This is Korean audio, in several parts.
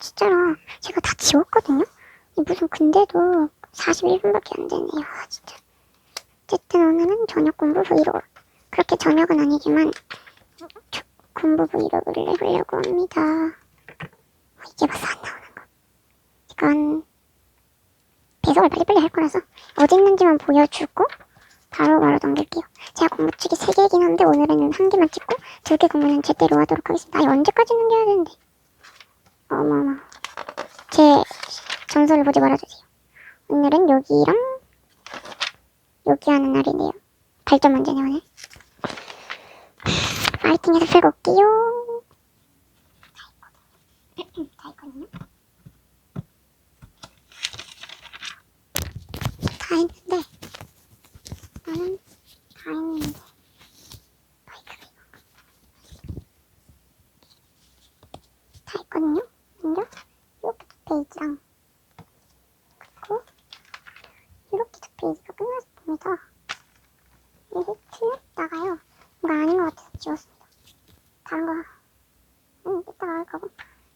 진짜로 제가 다 지웠거든요. 이 무슨 근데도 41분밖에 안 되네요. 아, 진짜. 어쨌든 오늘은 저녁 공부 브이로그. 그렇게 저녁은 아니지만 저- 공부 브이로그를 해보려고 합니다. 어, 이게 벌써 안 나오는 거. 이건 배송을 빨리빨리 할 거라서 어디 있는지만 보여주고 바로바로 넘길게요. 제가 공부 축이 3개이긴 한데 오늘은 한 개만 찍고 두 개 공부는 제대로 하도록 하겠습니다. 아니 언제까지 넘겨야 되는데. 어머머. 제 전설을 보지 말아주세요. 오늘은 여기랑 여기 하는 날이네요. 발전 문제네 오늘. 파이팅해서 풀고 올게요. 다 했는데 나는 다 했는데 다 했거든요. 먼저 이렇게 두 페이지랑 그리고 이렇게 두 페이지가 끝났습니다. 이게 틀렸다가요. 뭔가 아닌 것 같아서 지웠습니다. 다른 거, 응, 이따가 할 거고.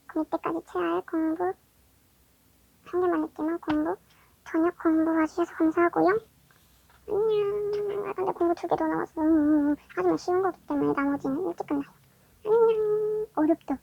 그럼 이때까지 제할 공부, 한 개만 했지만 공부, 저녁 공부 봐주셔서 감사하고요. 안녕. 아, 근데 공부 두 개 더. 음, 음, 음. 하지만 쉬운 거기 때문에 나머지는 일찍 끝나요. 안녕. 어렵다.